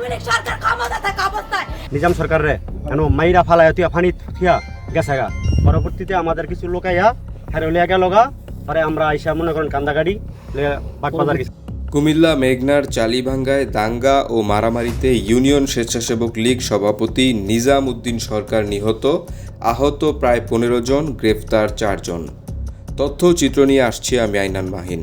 আওয়ামী লীগ সরকার ক্ষমতা থাকা অবস্থায়। নিজাম সরকার রে কেন মাইরা ফালায় তুই ফানি থিয়া গেছে গা। পরবর্তীতে আমাদের কিছু লোকাইয়া হ্যাঁ লিয়া গেল গা। পরে আমরা আইসা মনে করেন কান্দাগাড়ি বাগবাজার গেছি। কুমিল্লা মেঘনার চালিভাঙ্গায় দাঙ্গা ও মারামারিতে ইউনিয়ন স্বেচ্ছাসেবক লীগ সভাপতি নিজাম উদ্দিন সরকার নিহত। আহত প্রায় পনেরো জন গ্রেফতার চারজন। তথ্য চিত্র নিয়ে আসছি আমি আইনান মাহিন।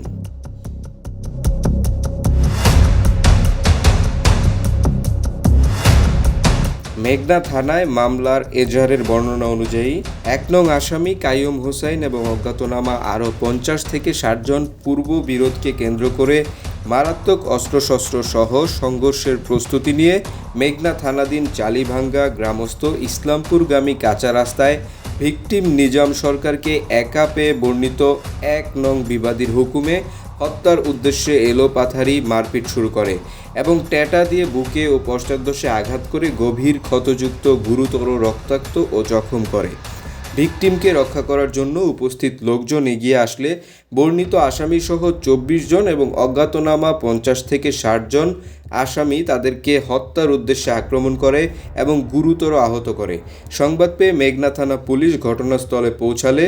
মেঘনা থানায় মামলার এজাহারের বর্ণনা অনুযায়ী এক নং আসামি কাইয়ুম হোসাইন এবং অজ্ঞাতনামা আরও পঞ্চাশ থেকে ষাট জন পূর্ব বিরোধকে কেন্দ্র করে মারাত্মক অস্ত্রশস্ত্র সহ সংঘর্ষের প্রস্তুতি নিয়ে মেঘনা থানাধীন চালিভাঙ্গা গ্রামস্থ ইসলামপুরগামী কাঁচা রাস্তায় ভিকটিম নিজাম সরকারকে একা পেয়ে বর্ণিত এক নং বিবাদীর হুকুমে হত্যার উদ্দেশ্যে এলো পাথারি, মারপিট শুরু করে এবং ট্যাটা দিয়ে বুকে ও পশ্চাদশে আঘাত করে গভীর ক্ষতযুক্ত, গুরুতর রক্তাক্ত ও জখম করে। ভিকটিমকে রক্ষা করার জন্য উপস্থিত লোকজন এগিয়ে আসলে বর্ণিত আসামি সহ চব্বিশ জন এবং অজ্ঞাতনামা পঞ্চাশ থেকে ষাট জন আসামি তাদেরকে হত্যার উদ্দেশ্যে আক্রমণ করে এবং গুরুতর আহত করে। সংবাদ পেয়ে মেঘনা থানা পুলিশ ঘটনাস্থলে পৌঁছালে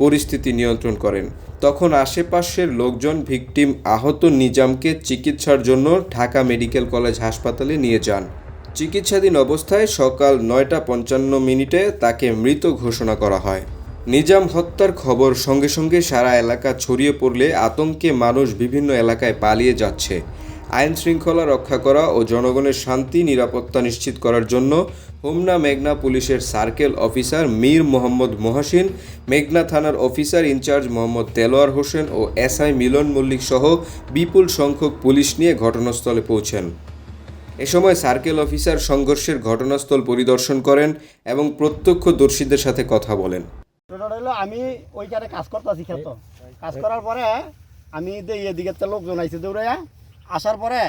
পরিস্থিতি নিয়ন্ত্রণ করেন। তখন আশেপাশের লোকজন ভিকটিম আহত নিজামকে চিকিৎসার জন্য ঢাকা মেডিকেল কলেজ হাসপাতালে নিয়ে যান। চিকিৎসাধীন অবস্থায় সকাল নয়টা পঞ্চান্ন মিনিটে তাকে মৃত ঘোষণা করা হয়। নিজাম হত্যার খবর সঙ্গে সঙ্গে সারা এলাকা ছড়িয়ে পড়লে আতঙ্কে মানুষ বিভিন্ন এলাকায় পালিয়ে যাচ্ছে। আইন শৃঙ্খলা রক্ষা করা ও জনগণের শান্তি, নিরাপত্তা নিশ্চিত করার জন্য হোমনা মেঘনা পুলিশের সার্কেল অফিসার মীর মোহাম্মদ মহাসিন, মেঘনা থানার officer in charge Mohammad Telowar Hossain O SI Milon Mallick সহ বিপুল সংখ্যক পুলিশ নিয়ে ঘটনাস্থলে পৌঁছেন। এ সময় সার্কেল অফিসার সংঘর্ষের ঘটনাস্থল পরিদর্শন করেন এবং প্রত্যক্ষদর্শীদের সাথে কথা বলেন। আমি ওইখানে কাজ করতেছি কাজ করার পরে আমি এদিকে লোকজন আইছে দৌড়াইয়া আসার পরে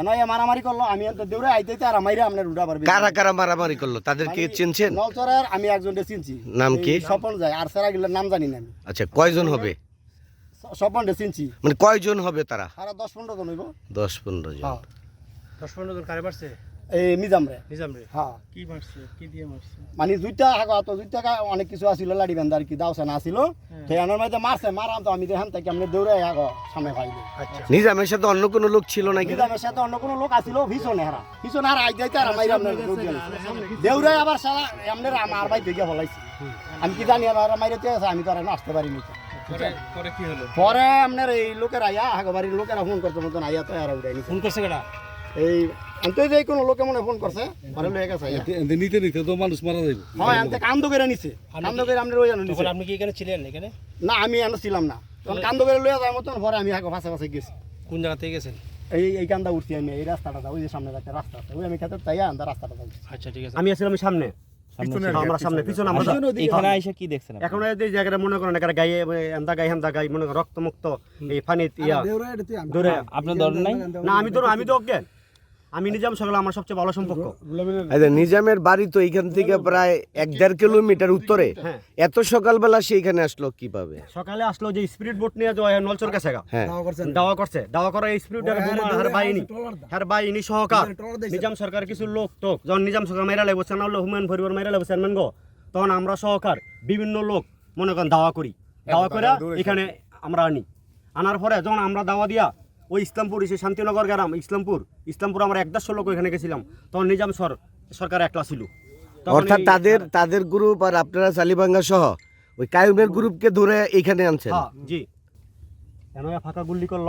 এনয় মারামারি করল আমি তো দেউরে আইতে আর আমাইরে আপনার রুডা পারবে কারা কারা মারামারি করল? তাদেরকে চিনছেন? নলচরের আমি একজনকে চিনছি। নাম কি? স্বপন যায় আর সারা গিলার নাম জানি না আমি। আচ্ছা কয়জন হবে? স্বপনকে চিনছি। মানে কয়জন হবে তারা? সারা দশ পনেরো জন হইব। দশ পনেরো জন। হ্যাঁ। দশ পনেরো জন কারে পারছে এই মিজাম রে হ্যাঁ কি মারছে কি দিয়ে মারছে মানে দুইটা আগা তো দুইটা অনেক কিছু আছিল লাড়ি বান্ধা আর কি দাওসা আছিল। সেই আনার মধ্যে মারছে মারাম তো আমি দেখান থেকে আমি দৌড়ে আগো সামনে পাইলি আচ্ছা। নিজামের সাথে অন্য কোনো লোক ছিল নাকি? নিজামের সাথে অন্য কোনো লোক আছিল ভীষণ হারা ভীষণ হারা আই যাইতে আর আমার আপনার দেউরে আবার সারা আমার ভাই থেকে বলাইছি আমি কি জানি আমার মাইরেতে আছে আমি তো আর আসতে পারিনি। পরে পরে কি হলো? পরে আপনার এই লোকের আইয়া আগে বাড়ির লোকেরা ফোন করতে মতন আইয়া তো আর উড়াই ফোন করছে কেডা? এই আনতে যে কোনো লোকে মনে ফোন করছে পরে লয়ে গেছে নিতে নিতে তো মানুষ মারা যাবে হয় আনতে কান্দ করে নিছে। কান্দ করে জানো নিছে। আপনি কি এখানে ছিলেন এখানে? না আমি এনে ছিলাম না। তখন কান্দ করে লয়ে যায় মতন পরে আমি আগে গেছি। কোন জায়গা থেকে গেছেন? এই এই কান্দা উঠছি আমি এই রাস্তাটা ওই যে সামনে একটা রাস্তা আছে ওই আমি খেতে আন্দা রাস্তাটা যাচ্ছি আচ্ছা ঠিক আছে। আমি আসলাম সামনে। আমরা সামনে পিছনে আমরা এখানে আইসা কি দেখছেন এখন এই জায়গাটা মনে করেন এখানে গায়ে এন্দা গায়ে হেন্দা গায়ে মনে করেন রক্ত মুক্ত এই পানি ইয়া। দূরে। আপনার ধরেন নাই? না আমি তো আমি তো অজ্ঞান আমি নিজাম সকালে আমার সবচেয়ে ভালো সম্পর্ক। আচ্ছা নিজামের বাড়ি তো এখান থেকে প্রায় এক দেড় কিলোমিটার উত্তরে। হ্যাঁ। এত সকালবেলা সে এখানে আসলো কীভাবে? সকালে আসলো যে স্পিরিট বোট নিয়ে যাওয়া নলচর কাছে গা। হ্যাঁ। দাওয়া করছে। দাওয়া করা স্পিরিট হার বাইনি হার বাইনি সহকার। নিজাম সরকার কিছু লোক তো। যখন নিজাম সরকার লাগবো চেনা হলো হুমায়ুন পরিবার মাইরা লাগবো চেয়ারম্যান গো। তখন আমরা সহকার বিভিন্ন লোক মনে করেন দাওয়া করি। দাওয়া করে এখানে আমরা আনি। আনার পরে যখন আমরা দাওয়া দিয়া ওই ইসলামপুর এসে শান্তিনগর গ্রাম ইসলামপুর। ইসলামপুর আমরা এক দেড়শো লোক এখানে গেছিলাম। তখন নিজাম সর সরকার একলা ছিল। অর্থাৎ তাদের তাদের গ্রুপ আর আপনারা চালিবাঙ্গা সহ ওই কায়ুমের গ্রুপকে ধরে এখানে আনছেন। হ্যাঁ জি। এন ফাঁকা গুল্লি করল।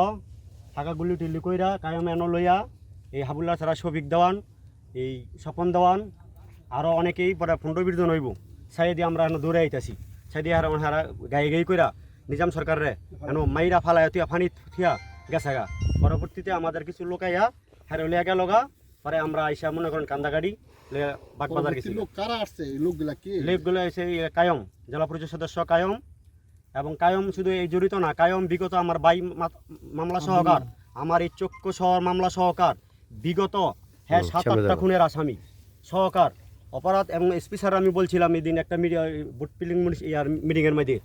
ফাঁকা গুল্লি টুল্লি কইরা কায়ম এন লইয়া এই হাবুল্লাহ ছাড়া শফিক দেওয়ান এই স্বপন দেওয়ান আরও অনেকেই পরে পনেরো বিশ জন হইব। আমরা এনে দৌড়ে আইতাছি। সাই দিয়ে হারা হারা গায়ে গায়ে কইরা নিজাম সরকারে এন মাইরা ফালায় তুই ফানি থিয়া গেছে গা। পরবর্তীতে আমাদের কিছু লোকাইয়া হারে লিয়া গেল গা। পরে আমরা আইসা মনে করেন কান্দাগাড়ি বাগবাজার গেছি লোক কারা আসছে? লোকগুলা কি? এসে কায়ম জেলা পরিষদ সদস্য কায়ম। এবং কায়ম শুধু এই জড়িত না কায়ম বিগত আমার বাই মামলা সহকার আমার এই চক্ষ শহর মামলা সহকার বিগত হ্যাঁ সাত আটটা খুনের আসামি সহকার অপরাধ এবং এসপি স্যার আমি বলছিলাম এই দিন একটা মিডিয়া বুট পিলিং ইয়ার মিটিংয়ের মধ্যে।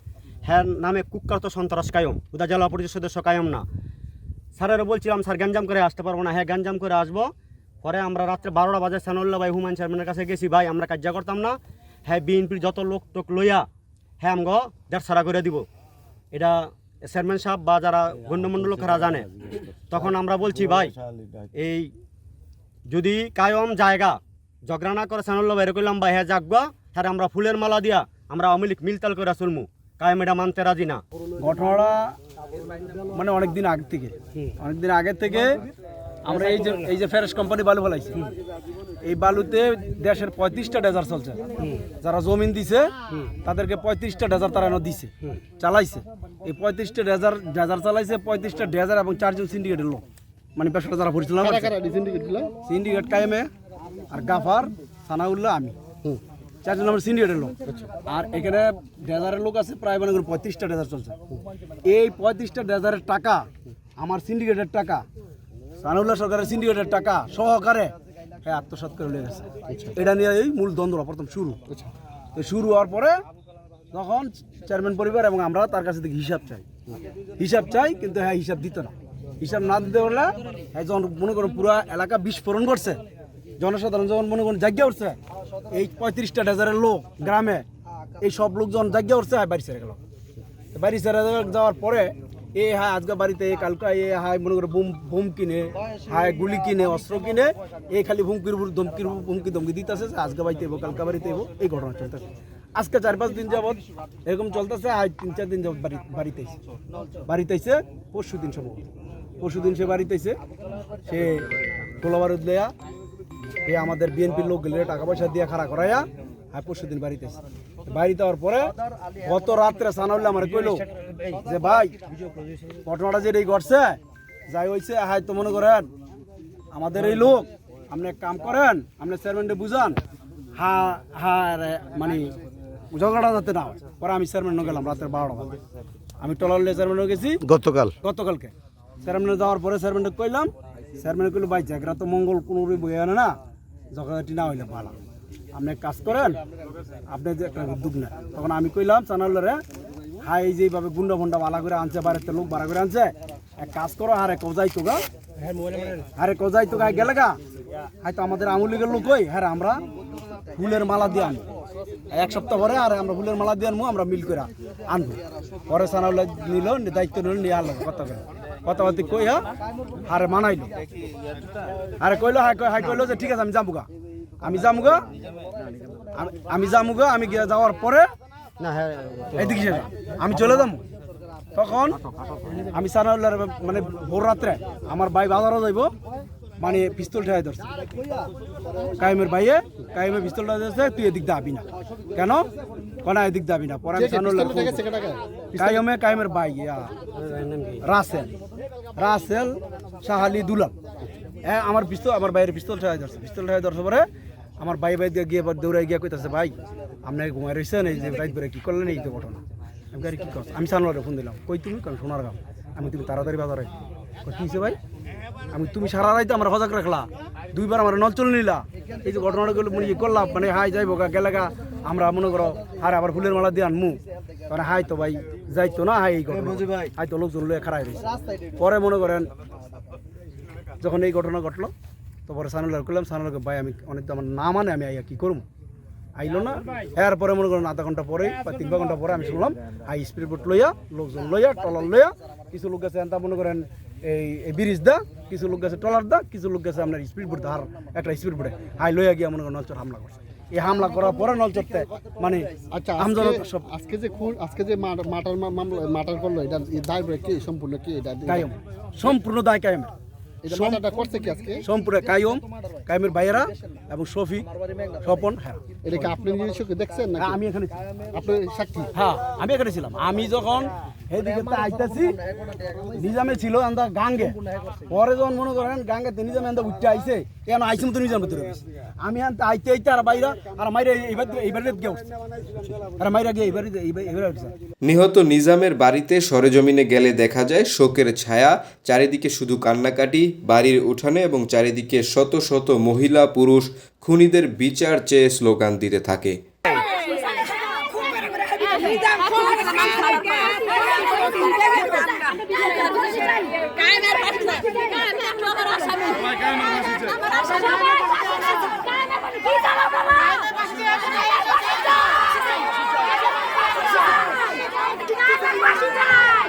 হ্যাঁ নামে কুখ্যাত সন্ত্রাস কায়ম। উদা জেলা পরিষদ সদস্য কায়ম না। স্যারেরও বলছিলাম, স্যার, গ্যাঞ্জাম করে আসতে পারব না। হ্যাঁ গ্যাঞ্জাম করে আসব। পরে আমরা রাত্রে বারোটা বাজে সানুল্লাহ ভাই, হুমায়ুন চেয়ারম্যানের কাছে গেছি। ভাই, আমরা কার্য করতাম না। হ্যাঁ বিএনপির যত লোক টোক লইয়া হ্যাঁ আমগ দেড় সারা করে দিব। এটা চেয়ারম্যান সাহেব বা যারা গণ্যমণ্ড লোকেরা জানে। তখন আমরা বলছি, ভাই, এই যদি কায়ম জায়গা, ঝগড়া করে সানুল্লাহ বাইরে করলাম ভাই হ্যাঁ জাগবা হ্যাঁ আমরা ফুলের মালা দিয়া, আমরা লীগ মিলতাল করে চলমু। কায়ম এটা মানতে রাজি না। ঘটনাটা মানে অনেক দিন আগে থেকে। অনেক দিন আগে থেকে আমরা এই যে এই যে ফেরেস কোম্পানি বালু ফেলাইছি। এই বালুতে দেশের পঁয়ত্রিশটা ডেজার চলছে। যারা জমিন দিছে তাদেরকে পঁয়ত্রিশটা ডেজার তারা এনে দিছে চালাইছে। এই পঁয়ত্রিশটা ডেজার ডেজার চালাইছে পঁয়ত্রিশটা ডেজার এবং চারজন সিন্ডিকেটের লোক। মানে ব্যবসাটা যারা পরিচালনা সিন্ডিকেট কায়েমে আর গাফার সানাউল্লাহ আমি। চারজন আমার সিন্ডিকেটের লোক। আর এখানে ডেজারের লোক আছে, প্রায় মনে করুন পঁয়ত্রিশটা ডেজার চলছে। এই পঁয়ত্রিশটা ডেজারের টাকা, আমার সিন্ডিকেটের টাকা সানাউল্লাহ সরকারের সিন্ডিকেটের টাকা সহকারে হ্যাঁ আত্মসাৎ করে নিয়ে গেছে। এটা নিয়ে এই মূল দ্বন্দ্ব, প্রথম শুরু। তো শুরু হওয়ার পরে তখন চেয়ারম্যান পরিবার এবং আমরা তার কাছে থেকে হিসাব চাই। হিসাব চাই, কিন্তু হ্যাঁ হিসাব দিত না। হিসাব না দিতে পারলে হ্যাঁ মনে করুন পুরো এলাকা বিস্ফোরণ করছে জনসাধারণ যখন মনে করুন জাগিয়া উঠছে, এই পঁয়ত্রিশটা ডেজারের লোক গ্রামে, এই সব লোক যখন জায়গা উঠছে বাড়ি ছেড়ে গেল। বাড়ি ছেড়ে যাওয়ার পরে, এ হ্যাঁ আজকে বাড়িতে কালকা, এ হায়, মনে করে বুম বুম কিনে, হায়, গুলি কিনে, অস্ত্র কিনে, এ খালি হুমকির ধমকির হুমকি ধমকি দিতেছে আজকে বাড়িতে এবো, কালকা বাড়িতে এবো, এই ঘটনা চলতেছে। আজকে চার পাঁচ দিন যাবৎ এরকম চলতেছে, আজ তিন চার দিন যাবৎ বাড়ি বাড়িতে বাড়িতে এসে পরশু দিন সম্ভবত। পরশু দিন সে বাড়িতে এসে সে গোলাবারুদ লেয়া এ আমাদের বিএনপির লোক গেলে টাকা পয়সা দিয়ে খাড়া করাইয়া আর পরশু দিন বাড়িতে বাড়িতে হওয়ার পরে গত রাত্রে সানাউল্লাহ আমার কইলো যে ভাই ঘটনাটা যেটাই ঘটছে যাই হয়েছে হাই তো মনে করেন আমাদের এই লোক আপনি এক কাম করেন আপনি চেয়ারম্যানকে বুঝান হা হা রে, মানে ঝগড়া যাতে না হয়। পরে আমি চেয়ারম্যান গেলাম রাতের বারোটা আমি টলার চেয়ারম্যান গেছি। গতকাল? গতকালকে। চেয়ারম্যানে যাওয়ার পরে চেয়ারম্যানে কইলাম চেয়ারম্যানে কইলো ভাই জায়গা তো মঙ্গল কোনো বই আনে না। ঝগড়াটি না হইলে ভালো। আপনি কাজ করেন, আপনি যে একটা উদ্যোগ নেন। তখন আমি কইলাম চানালরে হাই যেভাবে গুন্ডা ফুন্ডা বালা করে আনছে, বাড়িতে লোক ভাড়া করে আনছে, এক কাজ করো, হারে কোজাই তো গা। আরে কজাই তো গা, গেলে গা। হয়তো আমাদের আমুলিগের লোক ওই হ্যাঁ আমরা ফুলের মালা দিয়ে আনব। এক সপ্তাহ পরে আর আমরা ফুলের মালা দিয়ে আনব, আমরা মিল করে আনব। পরে সানাউল্লাহ নিল, দায়িত্ব নিল, নিয়ে আনলো, কথা বলে কথাবার্তি কই হ্যাঁ আরে মানাইল। আরে কইলো, হাই হাই কইলো যে ঠিক আছে, আমি যাব গা আমি যাব গা আমি- যাব গা আমি যাওয়ার পরে না হ্যাঁ এদিকে আমি চলে যাব তখন আমি সানাউল্লাহ মানে ভোর রাত্রে আমার ভাই বাজারও যাইব। মানে পিস্তল ঠেয়াই ধরছে। কায়েমের ভাইয়ে কায়েমের পিস্তলটা ধরছে তুই এদিক দাবি না। কেন? কোনা এদিক দাবি না পরে কায়েমে কায়েমের ভাই রাসেল। রাসেল শাহালি দুলাল। হ্যাঁ আমার পিস্তল আমার বাইরের পিস্তল ঠেয়াই ধরছে। পিস্তল ঠেয়াই ধরছে পরে আমার ভাই ভাই দিয়ে গিয়ে দৌড়াই গিয়ে কইতাছে ভাই আপনাকে ঘুমাই রয়েছেন এই যে রাইত বেড়ে কি করলেন এই তো ঘটনা। আমি কি করছি? আমি সানোয়ারে ফোন দিলাম কই তুমি? কারণ সোনার গাম আমি তুমি তাড়াতাড়ি বাজারে কি ভাই? আমি তুমি সারা রাইতে আমার সজাগ রাখলা। দুইবার আমার নলচল নিলা। এই যে ঘটনাটা মানে ইয়ে করলাম মানে হাই যাইবো গা গেলে গা আমরা মনে করো আর আবার ফুলের মালা দিয়ে আনমু। মানে হাই তো ভাই যাইতো না হাই এই ঘটনা। হাই তো লোকজন লয়ে খারাই রয়েছে পরে মনে করেন যখন এই ঘটনা ঘটলো তো পরে সানুল্লাহ করলাম সানুল্লাহকে ভাই আমি অনেক তো আমার না মানে আমি আইয়া কি করব আইলো না। এরপরে মনে করেন আধা ঘণ্টা পরে বা তিন ঘণ্টা পরে আমি শুনলাম হাই স্পিড বোট লইয়া লোকজন লইয়া টলার লইয়া কিছু লোক এনতা মনে করেন এই ব্রিজ দা কিছু লোক গেছে টলার দা কিছু লোক গেছে আপনার স্পিড বোর্ড আর একটা স্পিড বোর্ডে হাই লইয়া গিয়ে মনে করেন নলচর হামলা করছে। এই হামলা করার পরে নলচরতে মানে আচ্ছা সব আজকে যে খুন আজকে যে মাটার মামলা মাটার করল এটা দায় কি? সম্পূর্ণ কি এটা? সম্পূর্ণ দায় কায়েমের। করছে কি আজকে? সম্পূর্ণ কায়ম কায়েমের ভাইয়েরা এবং শফিক স্বপন হ্যাঁ। এটা কি আপনি দেখছেন না হ্যাঁ, আমি এখানে ছিলাম। আপনি সাক্ষী? হ্যাঁ আমি এখানে ছিলাম। আমি যখন এদিকে আইতাছি নিজামে ছিল আন্দা গাঙ্গে। পরে যখন মনে করেন গাঙ্গে তে নিজামে আন্দা উঠতে আইছে কেন আইসিম তো নিজাম ভিতরে গেছে। আমি আনতে আইতে আইতে আর বাইরা আর মাইরে এইবার এইবার গিয়ে উঠছে। আর মাইরা গিয়ে এইবার এইবার উঠছে। নিহত নিজামের বাড়িতে সরেজমিনে গেলে দেখা যায় শোকের ছায়া চারিদিকে শুধু কান্নাকাটি বাড়ির উঠানে এবং চারিদিকে শত শত মহিলা পুরুষ খুনিদের বিচার চেয়ে স্লোগান দিতে থাকে। নিজাম খুন কায়েমের ফাঁসি চাই কায়েমের আমার আসামি আমার আসামি কায়েমের ফাঁসি কি চালাও বাবা কায়েমের ফাঁসি চাই কায়েমের ফাঁসি চাই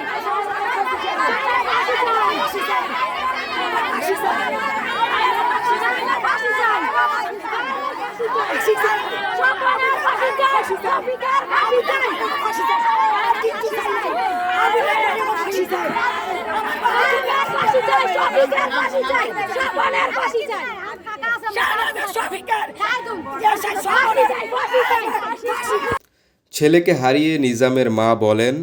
ছেলেকে হারিয়ে নিজামের মা বলেন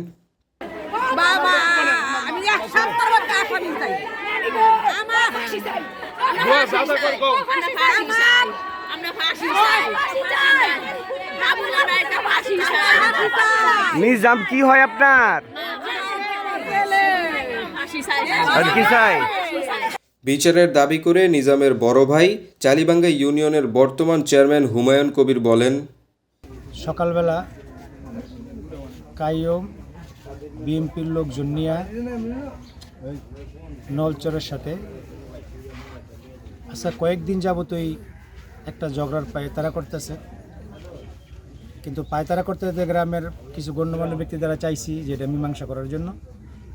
আমার নিজাম কি হয় আপনার? বিচারের দাবি করে নিজামের বড় ভাই চালিবাঙ্গা ইউনিয়নের বর্তমান চেয়ারম্যান হুমায়ুন কবির বলেন সকালবেলা কাইয়ম বিএনপির লোকজন নিয়ে নলচরের সাথে। আচ্ছা কয়েকদিন যাবত যাবতই একটা ঝগড়ার পায়তারা করতেছে। কিন্তু পায়তারা করতে গ্রামের কিছু গণ্যমান্য ব্যক্তি দ্বারা চাইছি যে এটা মীমাংসা করার জন্য,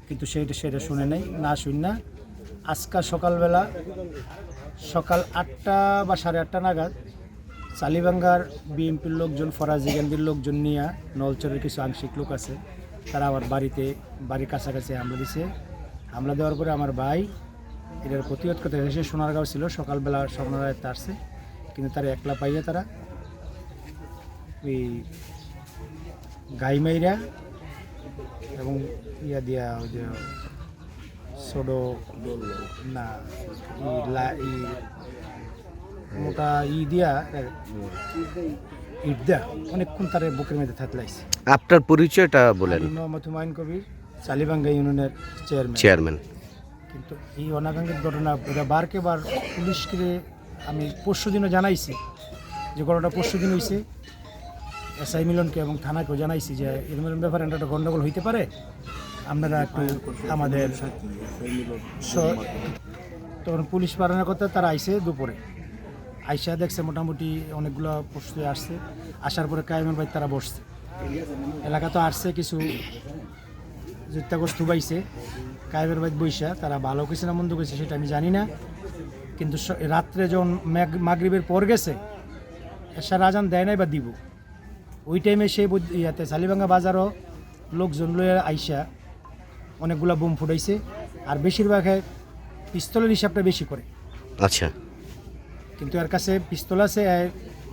কিন্তু সেইটা সেটা শুনে নেই, না শুন না। আজকাল সকালবেলা সকাল আটটা বা সাড়ে আটটা নাগাদ সালিবাঙ্গার বিএনপির লোকজন, ফরাজি গান্ধীর লোকজন নিয়ে নলচরের কিছু আংশিক লোক আছে, তারা আমার বাড়িতে, বাড়ির কাছাকাছি হামলা দিছে। হামলা দেওয়ার পরে আমার ভাই, এটার প্রতিরোধ করতে এসে সোনারগাঁও ছিল, সকালবেলা স্বপ্নরায় তারছে কিন্তু তারা একলা পাইয়া তারা ওই গাইমাইরা এবং ইয়া দিয়া ওই যে সোডো না ই লা ই মোটা ই দিয়া ইট দেয়া অনেকক্ষণ তার বুকের মধ্যে থাকলাইছে আপনার পরিচয়টা বলেন। মোহাম্মদ হুমায়ুন কবির চালিবাঙ্গা ইউনিয়নের চেয়ারম্যান। চেয়ারম্যান। কিন্তু এই অনাকাঙ্ক্ষিত ঘটনা এটা বারকে বার পুলিশকে আমি পরশু দিনও জানাইছি, যে ঘটনাটা পরশু দিন হয়েছে এসআই মিলনকে এবং থানাকেও জানাইছি যে এরকম ব্যাপারে একটা গণ্ডগোল হইতে পারে। আপনারা একটু আমাদের তখন পুলিশ পালনের কথা তারা আইসে দুপুরে। আইসা দেখছে মোটামুটি অনেকগুলো প্রস্তুতি আসছে। আসার পরে কায়েমের ভাই তারা বসছে। এলাকা তো আসছে কিছু যুক্তাগোষ্ঠ বাইছে কায়েবের বাইত বৈশা তারা ভালো কিছু না মন্দ করেছে সেটা আমি জানি না। কিন্তু রাত্রে যখন মাগরিবের পর গেছে এসা আজান দেয় নাই বা দিব। ওই টাইমে সেই ইয়াতে শালিবাঙ্গা বাজারও লোকজন লয়ে আইসা অনেকগুলা বোম ফুটাইছে আর বেশিরভাগ পিস্তলের হিসাবটা বেশি করে। আচ্ছা। কিন্তু এর কাছে পিস্তল আছে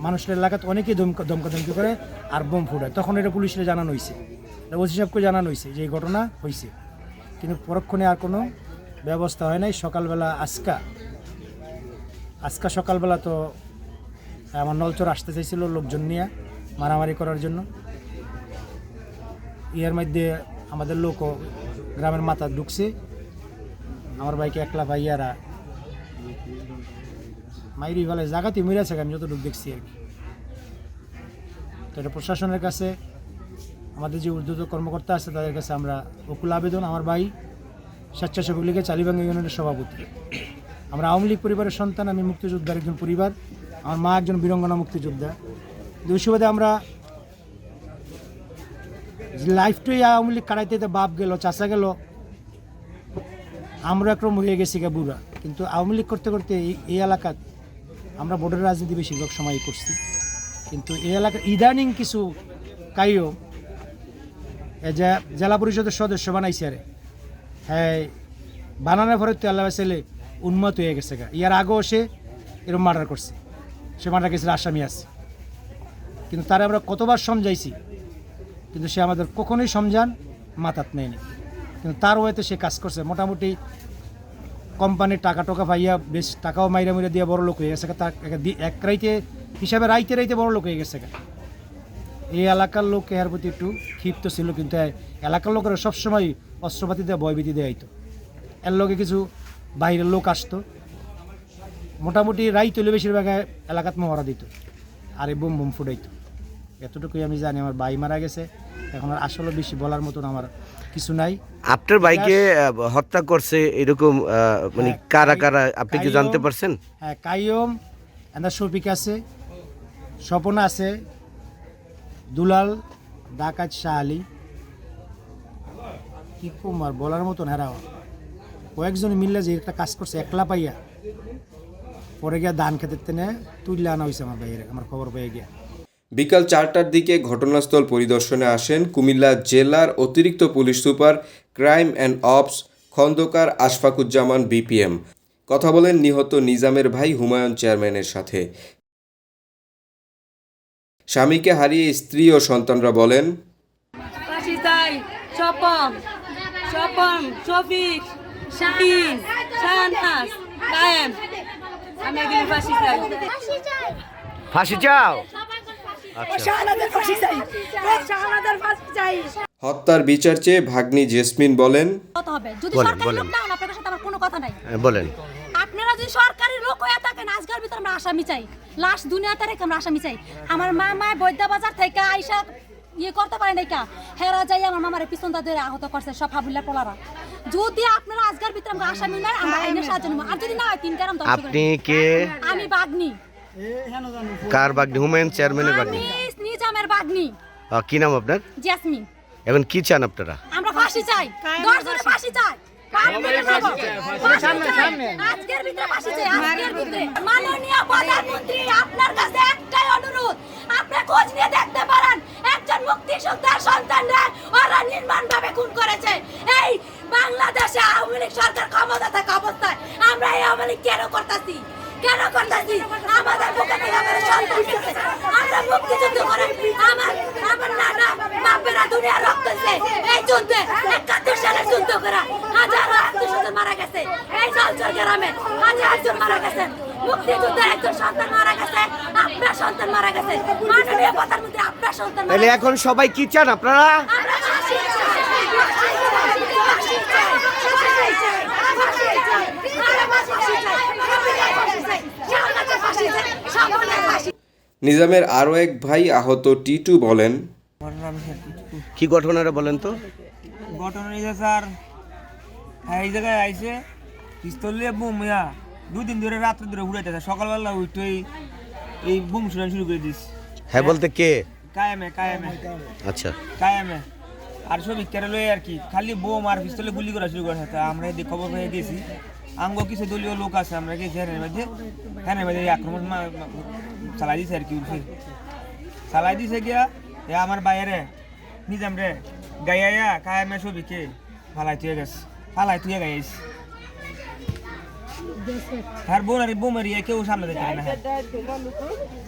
মানুষের এলাকাতে অনেকেই দমকা দমকাদমকি করে আর বোম ফুটায়। তখন এটা পুলিশে জানানো হয়েছে ওসি সাহেবকে জানানো হয়েছে যে এই ঘটনা হয়েছে কিন্তু পরক্ষণে আর কোনো ব্যবস্থা হয় নাই। সকালবেলা আজকা আজকা সকালবেলা তো আমার নলচর আসতে চাইছিল লোকজন নিয়ে মারামারি করার জন্য। ইয়ের মধ্যে আমাদের লোকও গ্রামের মাথা ঢুকছে। আমার বাইকে একলা ভাইয়ারা মাইরি বলে জায়গাতে মিরেছে আমি যতটুকু দেখছি আর কি। তো এটা প্রশাসনের কাছে, আমাদের যে উর্দুত কর্মকর্তা আছে তাদের কাছে আমরা ওকুল আবেদন। আমার ভাই স্বেচ্ছাসেবক লীগের চালিবাঙ্গা ইউনিয়নের সভাপতি। আমরা আওয়ামী লীগ পরিবারের সন্তান, আমি মুক্তিযোদ্ধার একজন পরিবার, আমার মা একজন বীরঙ্গনা মুক্তিযোদ্ধা। দুই আমরা লাইফটাই আওয়ামী লীগ কাটাইতে বাপ গেল চাষা গেল আমরা একরকম হয়ে গেছি গা বুড়া। কিন্তু আওয়ামী লীগ করতে করতে এই- এলাকাত আমরা বোর্ডের রাজনীতি বেশিরভাগ সময় করছি। কিন্তু এই এলাকার ইদানিং কিছু কাইও জেলা পরিষদের সদস্য বানাইছে আরে। হ্যাঁ বানানোর পরে তো আল্লাহ ছেলে উন্মত হয়ে গেছে গা। ইয়ার আগেও সে এরকম মার্ডার করছে। সে মার্ডার কেসের আসামি আছে। কিন্তু তারা আমরা কতবার সমঝাইছি, কিন্তু সে আমাদের কখনোই সমঝান মাথাত নেয়নি। কিন্তু তার ওয়েতে সে কাজ করছে। মোটামুটি কোম্পানির টাকা টাকা পাইয়া বেশ টাকাও মাইরা মাইরা দিয়ে বড় লোক হয়ে গেছে তার এক রাইতে, হিসাবে রাইতে রাইতে বড় লোক হয়ে গেছে এই এলাকার লোক এর প্রতি একটু ক্ষিপ্ত ছিল, কিন্তু এলাকার লোকেরা সবসময় অস্ত্রপাতি দিয়ে, ভয়ভীতি দেয় আইতো এর লোকে কিছু বাইরের লোক আসতো। মোটামুটি রাইত হলে বেশিরভাগ এলাকাত মহড়া দিত। আর এই বোম বোম ফুটাইত। এতটুকুই আমি জানি আমার ভাই মারা গেছে। এখন আর আসলে বেশি বলার মতন আমার কিছু নাই। আপনার ভাইকে আহ, হত্যা করছে এরকম মানে হ্যাঁ, কারা কারা আপনি কি জানতে পারছেন? হ্যাঁ কাইয়ম এন্দা শফিক আছে স্বপন আছে দুলাল ডাকাত শাহ আলী। কি কুমার বলার মতন হেরাও কয়েকজন মিললে যে একটা কাজ করছে একলা পাইয়া পরে গিয়া ধান খেতে তেনে তুললে আনা হয়েছে আমার ভাইয়ের আমার খবর পেয়ে গিয়া। বিকাল চারটার দিকে ঘটনাস্থল পরিদর্শনে আসেন কুমিল্লা জেলার অতিরিক্ত police super crime and ops Khandaker Ashfaquzzaman BPM. কথা বলেন নিহত নিজামের ভাই হুমায়ুন চেয়ারম্যানের সাথে। স্বামীকে হারিয়ে স্ত্রী ও সন্তানরা বলেন শফিক। শাহিন শাহনাজ কায়েম। আমি এগুলি ফাঁসি চাই। ফাঁসি চাও? ফাঁসি চাই। হত্যার বিচার চেয়ে ভাগ্নি জেসমিন বলেন কত হবে? যদি বলেন, বলেন। লোক না হন আপনাদের সাথে আমার কোনো কথা নাই। হ্যাঁ, বলেন। আপনারা যদি সরকারি লোক হয়ে থাকেন আজকের ভিতরে আমরা আসামি চাই। লাশ দুনিয়াতে রেখে আমরা আসামি চাই। আমার মামা বৈদ্য বাজার থেকে আইসা ইয়ে করতে পারে নাই কা? হেরা যাই আমার মামার পিছন দাদের আহত করছে সব হাবুল্লা পোলারা। যদি আপনারা আজকের ভিতরে আমরা আসামি নাই আমরা আইনের সাহায্য নেব। আর যদি না হয় তিন কারণ ধ্বংস আপনি কে? আমি বাগনি। কার বাগনি? হুমায়ুন চেয়ারম্যানের আমি বাগনি? নিজামের বাগনি। কি নাম আপনার? জ্যাসমিন। এখন কি চান আপনারা? আমরা ফাঁসি চাই। দশ জনের ফাঁসি চাই। আজকের ভিতরে ফাঁসি চাই আজকের ভিতরে। মাননীয় প্রধানমন্ত্রী আপনার কাছে একটাই অনুরোধ আপনি খোঁজ নিয়ে দেখতে পারেন একজন মুক্তিযোদ্ধার সন্তানরা ওরা নির্মাণ খুন করেছে। এই বাংলাদেশে আওয়ামী লীগ সরকার ক্ষমতা থাকা অবস্থায় আমরা এই আওয়ামী লীগ কেন করতেছি? কেন করতেছি? আমাদের বুকে থেকে আমাদের সন্তান আমরা মুক্তিযুদ্ধ করে আমার আমার নানা বাপেরা দুনিয়া রক্ত এই যুদ্ধে একাত্তর সালে যুদ্ধ করা হাজার আত্মীয় মারা গেছে এই জলচর গ্রামে হাজার মারা গেছে একজন সন্তান মারা গেছে আপনার সন্তান মারা গেছে মাননীয় প্রধানমন্ত্রী আপনার সন্তান তাহলে এখন সবাই কি চান আপনারা নিজামের আরও এক ভাই আহত টিটু বলেন কি ঘটনাটা বলেন তো ঘটনা যে স্যার। হ্যাঁ এই জায়গায় আইসে পিস্তল নিয়ে বুম ইয়া দুদিন ধরে রাত্রে ধরে ঘুরাইতেছে সকালবেলা উঠে এই এই বুম শুনে শুরু করে দিস হ্যাঁ বলতে কে? কায়ামে কায়ামে। আচ্ছা। কায়ামে। আর সব ইচ্ছারে লয়ে আর কি খালি বোম আর পিস্তলে গুলি করা শুরু করে তা আমরা এদিকে খবর পেয়ে গেছি। আঙ্গ কিছু দলীয় লোক আছে আমরা গেছি হ্যাঁ মধ্যে। হ্যাঁ মধ্যে আক্রমণ চালাই দিছে আর কি চালাই দিছে গিয়া এ আমার বাইরে নিজাম রে। গাইয়া কায়ামে সবিকে ফালাই তুই গেছে ফালাই তুই গাইস আর বোন আর বোমারি কেউ সামনে দেখে না